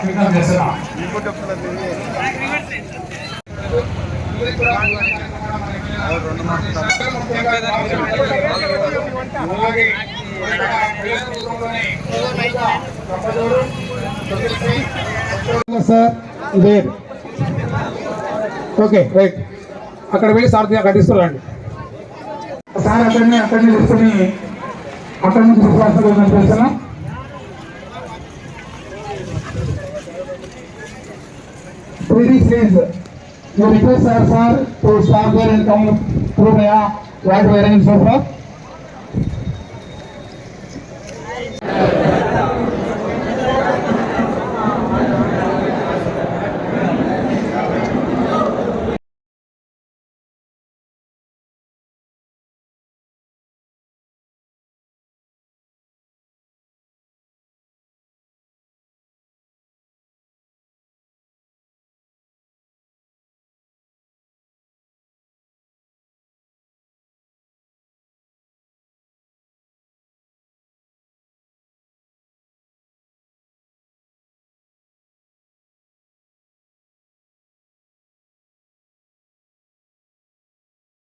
విజ్ఞప్తి చేస్తున్నాం sir rate okay right. అక్కడ వెళ్ళి సార్ అక్కడ తీసుకురండి సార్ అతన్ని అతన్ని తీసుకుని అతని నుంచి విశ్వాస కోసం request sir sir to stop do my uh what